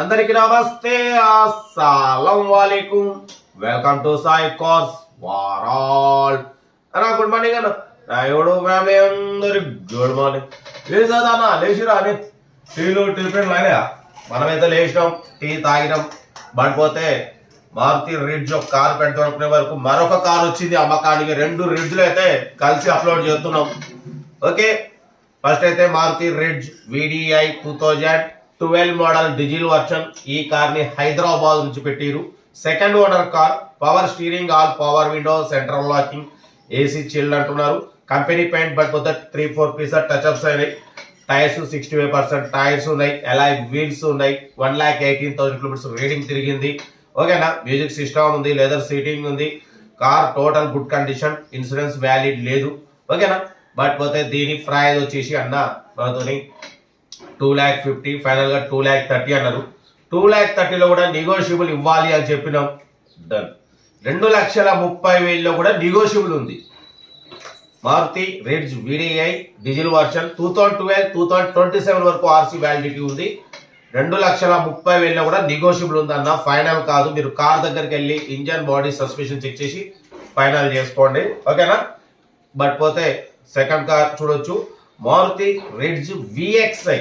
అందరికి నమస్తే అస్సలం వాలేకుం. వెల్కమ్ టు సాయి కోర్స్ వారాల్. అన్నా గుడ్ మార్నింగ్ అన్న. నా ఎవడు ఫ్యామిలీ అందరి గుడ్ మార్నింగ్. లేచదన్నా లేచిరా అని టీలు టిఫిన్ అయినా మనమైతే లేచినాం టీ తాగినాం. పడిపోతే మారుతి రిడ్జ్ ఒక కారు పెడతాం వరకు మరొక కారు వచ్చింది అమ్మకానికి. రెండు రిడ్జ్లు అయితే కలిసి అప్లోడ్ చేస్తున్నాం. ఓకే ఫస్ట్ అయితే Maruti Ritz VDI two thousand. Twelve model diesel version. ఈ కార్ని హైదరాబాద్ నుంచి పెట్టిరు. Second owner car power steering all power window central locking AC chilled అంటున్నారు. Company paint but three four piece touch ups అయినాయి. Tyres sixty five percent tyres ఉన్నాయి. ఎలా wheels ఉన్నాయి. One lakh eighteen thousand kilometres reading తిరిగింది. ఓకేనా? Music system ఉంది leather seating ఉంది. Car total good condition insurance valid లేదు. ఓకేనా? బట్ పోతే దీని ప్రైజ్ వచ్చేసి అన్న మనతోని టూ ల్యాక్ ఫిఫ్టీ ఫైనల్గా టూ ల్యాక్ థర్టీ అన్నారు. టూ ల్యాక్ థర్టీలో కూడా నెగోషియబుల్ ఇవ్వాలి అని చెప్పినాం. డన్ రెండు లక్షల ముప్పై వేలలో కూడా నెగోషియబుల్ ఉంది. Maruti Ritz VDI diesel version two thousand twelve two thousand twenty seven వరకు ఆర్సీ వ్యాలిడిటీ ఉంది. రెండు లక్షల ముప్పై వేలలో కూడా నెగోషియబుల్ ఉందన్న ఫైనల్ కాదు. మీరు కార్ దగ్గరికి వెళ్ళి ఇంజన్ బాడీ సస్పెన్షన్ చెక్ చేసి ఫైనల్ చేసుకోండి. ఓకేనా? బట్ పోతే సెకండ్ కార్ చూడొచ్చు. మారుతి రిడ్జ్ విఎక్స్ఐ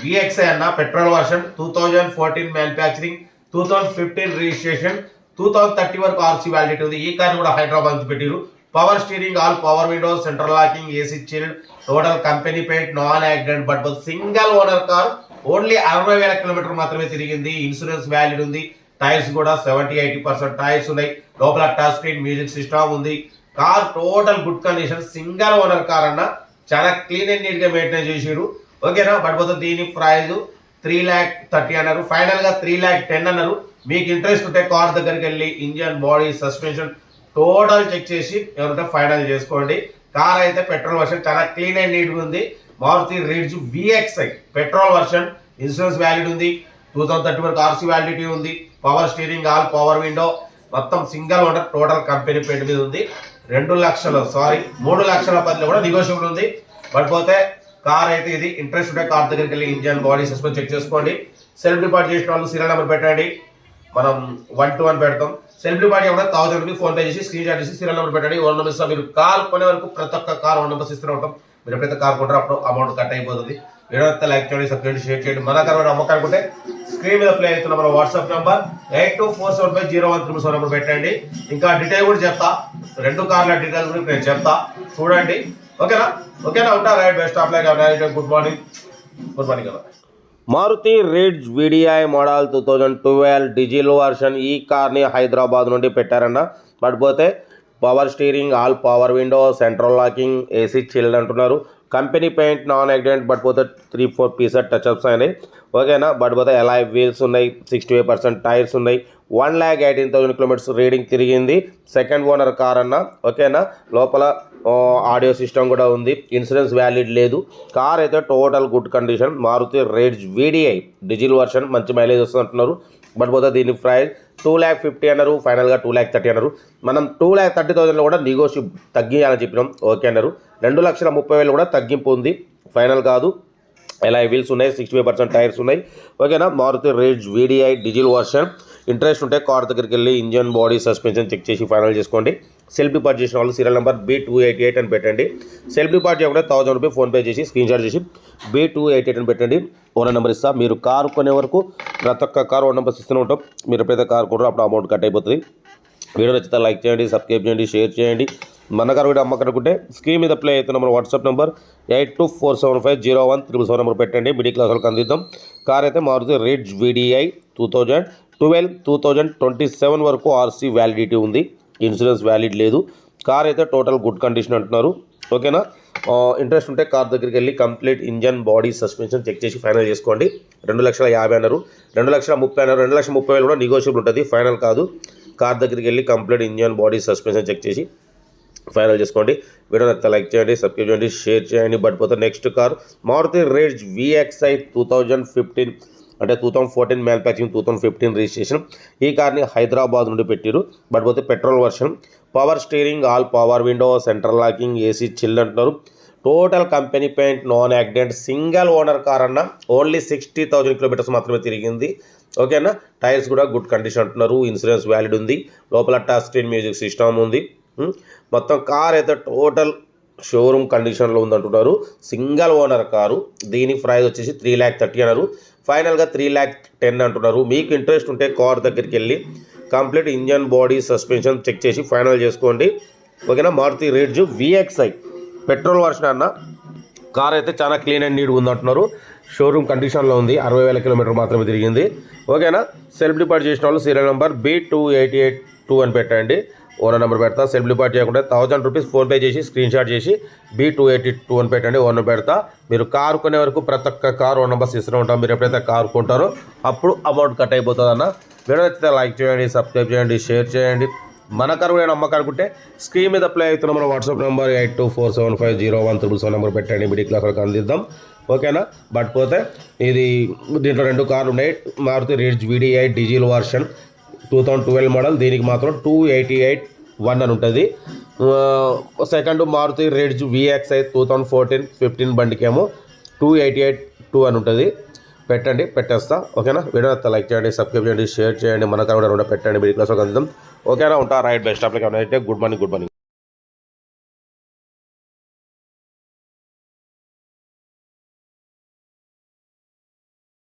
విఎక్స్ఐ అన్న petrol version two thousand fourteen manufacturing two thousand fifteen registration two thousand thirty వరకు ఆర్సీ వ్యాలిడిటీ ఉంది. ఈ కార్ కూడా హైదరాబాద్ నుంచి పెట్టిరు power steering all power windows central locking AC chilled total company paint non accident but single owner car only అరవై వేల kilometre మాత్రమే తిరిగింది. ఇన్సూరెన్స్ వ్యాలిడ్ ఉంది. టైర్స్ కూడా సెవెంటీ ఎయిటీ పర్సెంట్ టైర్స్ ఉన్నాయి. లోపల టచ్ స్క్రీన్ మ్యూజిక్ సిస్టమ్ ఉంది. Car total good condition single owner car అన్న చాలా క్లీన్ అండ్ నీట్గా మెయింటైన్ చేసిరు ఓకేనా? బట్ పోతే దీని ప్రైజ్ త్రీ ల్యాక్ థర్టీ అన్నారు. ఫైనల్గా త్రీ ల్యాక్ టెన్ అన్నారు. మీకు ఇంట్రెస్ట్ ఉంటే కార్ దగ్గరికి వెళ్ళి engine body suspension total check చేసి ఎవరంటే ఫైనల్ చేసుకోండి. కార్ అయితే పెట్రోల్ వర్షన్ చాలా క్లీన్ అండ్ నీట్గా ఉంది. Maruti Ritz VXI petrol version insurance valid ఉంది. టూ థౌసండ్ థర్టీ వరకు ఆర్సీ వ్యాలిడిటీ ఉంది. Power steering all power window మొత్తం సింగల్ ఓనర్ టోటల్ కంపెనీ పేరు మీద ఉంది. రెండు లక్షలు సారీ మూడు లక్షల పదిలో కూడా నెగోషియబుల్ ఉంది. బట్ పోతే కార్ అయితే ఇది ఇంట్రెస్ట్ ఉంటే కార్ దగ్గరికి వెళ్ళి ఇంజన్ బాడీ సస్పెన్స్ చెక్ చేసుకోండి. సెల్ఫ్ డిపార్ట్ చేసిన వాళ్ళు సీరియల్ నెంబర్ పెట్టండి. మనం వన్ టు వన్ పెడతాం. సెల్ఫ్ డిపార్ట్ కూడా థౌసండ్ రూపీస్ ఫోన్ పే చేసి స్క్రీన్ షాట్ చేసి సీరియల్ నెంబర్ పెట్టండి వన్ నెంబర్స్ మీరు కార్ కొనే వరకు ప్రతి ఒక్క కార్ వన్ నెంబర్స్ ఇస్తూనే ఉంటాం. మీరు ఎప్పుడైతే కార్ కొంటారో అప్పుడు అమౌంట్ కట్ అయిపోతుంది. వీడియో లైక్ చేయండి సబ్స్క్రైబ్ షేర్ చేయండి. మన కార్ అమ్మకానుకుంటే స్క్రీన్ మీద ప్లే అవుతున్న మన WhatsApp number eight two four seven five zero one three seven number పెట్టండి. ఇంకా డీటెయిల్ కూడా చెప్తా. రెండు కార్ల డీటెయిల్స్ కూడా నేను చెప్తా. చూడండి. ఓకేనా? ఓకేనా ఉంటా? Right best of like good morning good morning అన్న Maruti Ritz VDI model two thousand twelve diesel version ఈ కార్ని హైదరాబాద్ నుండి పెట్టారన్న. బట్ పోతే power steering all power window central locking AC chilled అంటున్నారు. Company paint non accident but పోతే three four pieces touch ups అయినాయి. ఓకేనా? బట్ పోతే ఎలా వీల్స్ ఉన్నాయి సిక్స్టీ ఫైవ్ పర్సెంట్ టైర్స్ ఉన్నాయి. One lakh eighteen thousand kilometres reading తిరిగింది. Second owner car అన్న. ఓకేనా? లోపల ఆడియో సిస్టమ్ కూడా ఉంది. ఇన్సూరెన్స్ వ్యాలిడ్ లేదు. కార్ అయితే total good condition. Maruti Ritz VDI diesel version మంచి మైలేజ్ వస్తుందంటున్నారు. బట్ పోతే దీని ప్రైస్ టూ ల్యాక్ ఫిఫ్టీ అన్నారు. ఫైనల్గా టూ ల్యాక్ థర్టీ అన్నారు. మనం టూ ల్యాక్ థర్టీ థౌసండ్లో కూడా నెగోషియబ్ తగ్గియాలని చెప్పినాం. ఓకే అన్నారు. రెండు లక్షల ముప్పై వేలు కూడా తగ్గింపు ఉంది. ఫైనల్ కాదు. ఎలా వీల్స్ ఉన్నాయి సిక్స్టీ ఫైవ్ పర్సెంట్ టైర్స్ ఉన్నాయి. ఓకేనా? Maruti Ritz VDI diesel version. Interest ఉంటే కార్ దగ్గరికి వెళ్ళి ఇంజన్ బాడీ సస్పెన్షన్ చెక్ చేసి ఫైనల్ చేసుకోండి. సెల్ఫ్ డిపార్ట్ చేసిన వాళ్ళు serial number B two eighty eight అని పెట్టండి. సెల్ఫ్ డిపార్ట్ చేయకుండా థౌసండ్ రూపీ ఫోన్పే చేసి స్క్రీన్ షాట్ చేసి బీ టూ ఎయిట్ ఎయిట్ అని పెట్టండి. ఓనర్ నెంబర్ ఇస్తా. మీరు కారు కొనే వరకు ప్రతి ఒక్క కారు ఓన్ నెంబర్స్ ఇస్తూనే ఉంటాం. మీరు ఎప్పుడైతే కారు కొనరో అప్పుడు అమౌంట్ కట్ అయిపోతుంది. వీడియో నచ్చితే లైక్ చేయండి సబ్స్క్రైబ్ చేయండి షేర్ చేయండి. మన కారు వీడియో అమ్మకనుకుంటే స్క్రీన్ మీద ప్లే అవుతున్న మన WhatsApp number eight two four seven five zero one triple seven number పెట్టండి. మిడిల్ క్లాస్ వాళ్ళకి అందిద్దాం. కార్ అయితే Maruti Ritz VDI two thousand twelve two thousand twenty seven వరకు ఆర్సీ వ్యాలిడిటీ ఉంది. ఇన్సూరెన్స్ వ్యాలిడ్ లేదు. కార్ అయితే టోటల్ గుడ్ కండిషన్ అంటున్నారు. ఓకేనా? ఇంట్రెస్ట్ ఉంటే కార్ దగ్గరికి వెళ్ళి complete engine body suspension check చేసి ఫైనల్ చేసుకోండి. రెండు లక్షల యాభై అన్నారు. రెండు లక్షల ముప్పై అన్నారు. రెండు లక్షల ముప్పై వేలు కూడా నెగోషియబుల్ ఉంటుంది. ఫైనల్ కాదు. కార్ దగ్గరికి వెళ్ళి complete engine body suspension check చేసి ఫైనల్ చేసుకోండి. వీడియో నచ్చితే లైక్ చేయండి సబ్స్క్రైబ్ చేయండి షేర్ చేయండి. బట్ పోతే next car Maruti Ritz VXI two thousand fifteen అంటే two thousand fourteen manufacturing two thousand fifteen registration ఈ కార్ని హైదరాబాద్ నుండి పెట్టిరు. బట్ పోతే petrol version. Power steering all power window central locking AC chill అంటున్నారు. Total company paint non accident single owner car అన్న only sixty thousand kilometres మాత్రమే తిరిగింది. ఓకేనా టైర్స్ కూడా గుడ్ కండిషన్ అంటున్నారు. ఇన్సూరెన్స్ వ్యాలిడ్ ఉంది. లోపల టచ్ స్క్రీన్ మ్యూజిక్ సిస్టమ్ ఉంది. మొత్తం కార్ అయితే టోటల్ షోరూమ్ కండిషన్లో ఉందంటున్నారు. Single owner car. దీని ప్రైస్ వచ్చేసి త్రీ ల్యాక్ థర్టీ అన్నారు. ఫైనల్గా త్రీ ల్యాక్ టెన్ అంటున్నారు. మీకు ఇంట్రెస్ట్ ఉంటే కార్ దగ్గరికి వెళ్ళి complete engine body suspension check చేసి ఫైనల్ చేసుకోండి. ఓకేనా? Maruti Ritz VXI. Petrol version అన్న. కార్ అయితే చాలా క్లీన్ అండ్ నీట్గా ఉందంటున్నారు. షోరూమ్ కండిషన్లో ఉంది. అరవై వేల కిలోమీటర్ మాత్రమే తిరిగింది. ఓకేనా? సెల్ఫ్ డిపార్ట్ చేసిన వాళ్ళు serial number B two eighty eight two అని పెట్టండి. ఓనర్ నెంబర్ పెడతా. సెల్ఫ్ డిపార్ట్ చేయకుండా థౌసండ్ రూపీస్ ఫోన్పే చేసి స్క్రీన్ షాట్ చేసి బీ టూ ఎయిటీ టూ అని పెట్టండి ఓనర్ పెడతా. మీరు కారు కొనే వరకు ప్రతి ఒక్క కారు ఓన్ నెంబర్స్ ఇస్తూ ఉంటాం. మీరు ఎప్పుడైతే కారు కొంటారో అప్పుడు అమౌంట్ కట్ అయిపోతుంది అన్న వీడియో నచ్చితే లైక్ చేయండి సబ్స్క్రైబ్ చేయండి షేర్ చేయండి. మన కారు నేను అమ్మకానుకుంటే స్క్రీన్ మీద ప్లే అవుతున్న మన WhatsApp number eight two four seven five zero one triple seven number పెట్టండి. మిడిల్ క్లాస్ వరకు అందిద్దాం. ఓకేనా? బట్ పోతే ఇది దీంట్లో రెండు కార్లు ఉన్నాయి. Maruti Ritz VDI diesel version. Two thousand twelve model. దీనికి మాత్రం టూ ఎయిటీ ఎయిట్ వన్ అని ఉంటుంది. Second Maruti Ritz VXI two thousand fourteen fifteen బండికేమో two eighty eight two అని ఉంటుంది. పెట్టండి పెట్టేస్తా. ఓకేనా? వీడియో లైక్ చేయండి సబ్స్క్రైబ్ చేయండి షేర్ చేయండి. మన కూడా పెట్టండి మిడిల్ క్లాస్ అందిద్దాం. ఓకేనా? ఉంటా రైట్ బెస్ట్. అప్లికేషన్ అయితే గుడ్ మార్నింగ్ గుడ్ మార్నింగ్.